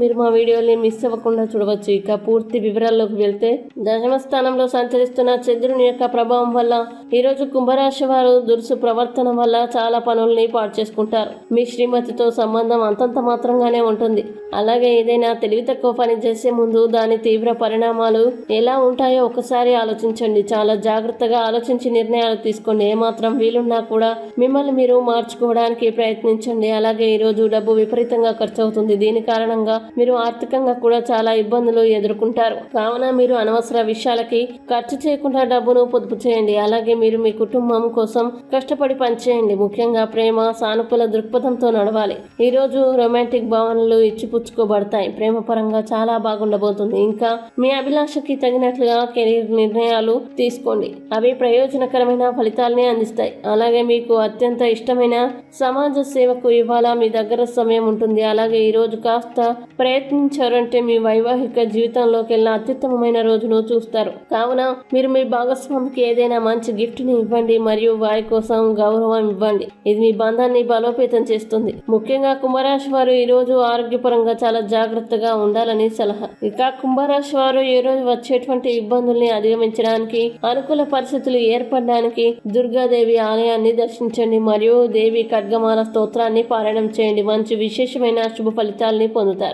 మీరు మా వీడియోని మిస్ అవ్వకుండా చూడవచ్చు. ఇక పూర్తి వివరాల్లోకి వెళ్తే దశమ స్థానంలో సంచరిస్తున్న చంద్రుని యొక్క ప్రభావం వల్ల ఈరోజు కుంభరాశి వారు దురుసు ప్రవర్తన వల్ల చాలా పనుల్ని పాటు చేసుకుంటారు. మీ శ్రీమతితో సంబంధం అంతంత మాత్రంగానే ఉంటుంది. అలాగే ఏదైనా తెలివి తక్కువ పని చేసే ముందు దాని తీవ్ర పరిణామాలు ఎలా ఉంటాయో ఒకసారి ఆలోచించండి. చాలా జాగ్రత్తగా ఆలోచించి నిర్ణయాలు తీసుకోండి ఏమాత్రం వీలున్నా కూడా మిమ్మల్ని మీరు మార్చుకోవడానికి ప్రయత్నించండి. అలాగే ఈరోజు డబ్బు విపరీతంగా ఖర్చు అవుతుంది దీని కారణంగా మీరు ఆర్థికంగా కూడా చాలా ఇబ్బందులు ఎదుర్కొంటారు. కావున మీరు అనవసర విషయాలకి ఖర్చు చేయకుండా డబ్బును పొదుపు చేయండి. అలాగే మీరు మీ కుటుంబం కోసం కష్టపడి పనిచేయండి. ముఖ్యంగా ప్రేమ సానుకూల దృక్పథంతో నడవాలి. ఈ రోజు రొమాంటిక్ భావనలు ఇచ్చిపుచ్చుకోబడతాయి. ప్రేమ పరంగా చాలా బాగుండబోతుంది. ఇంకా మీ అభిలాషకి తగినట్లుగా కెరీర్ నిర్ణయాలు తీసుకోండి. అవి ప్రయోజనకరమైన ఫలితాలని అందిస్తాయి. అలాగే మీకు అత్యంత ఇష్టమైన సమాజ సేవకు ఇవాళ మీ దగ్గర సమయం ఉంటుంది. అలాగే ఈ రోజు ప్రయత్నించారంటే మీ వైవాహిక జీవితంలోకి వెళ్ళిన అత్యుత్తమమైన రోజును చూస్తారు. కావున మీరు మీ భాగస్వామికి ఏదైనా మంచి గిఫ్ట్ని ఇవ్వండి మరియు వారి కోసం గౌరవం ఇవ్వండి. ఇది మీ బంధాన్ని బలోపేతం చేస్తుంది. ముఖ్యంగా కుంభరాశి వారు ఈ రోజు ఆరోగ్యపరంగా చాలా జాగ్రత్తగా ఉండాలని సలహా. ఇక కుంభరాశి వారు ఈ రోజు వచ్చేటువంటి ఇబ్బందుల్ని అధిగమించడానికి అనుకూల పరిస్థితులు ఏర్పడడానికి దుర్గాదేవి ఆలయాన్ని దర్శించండి మరియు దేవి ఖడ్గమాల స్తోత్రాన్ని పారాయణం చేయండి. మంచి విశేషమైన శుభ ఫలితాల్ని పొందుతారు.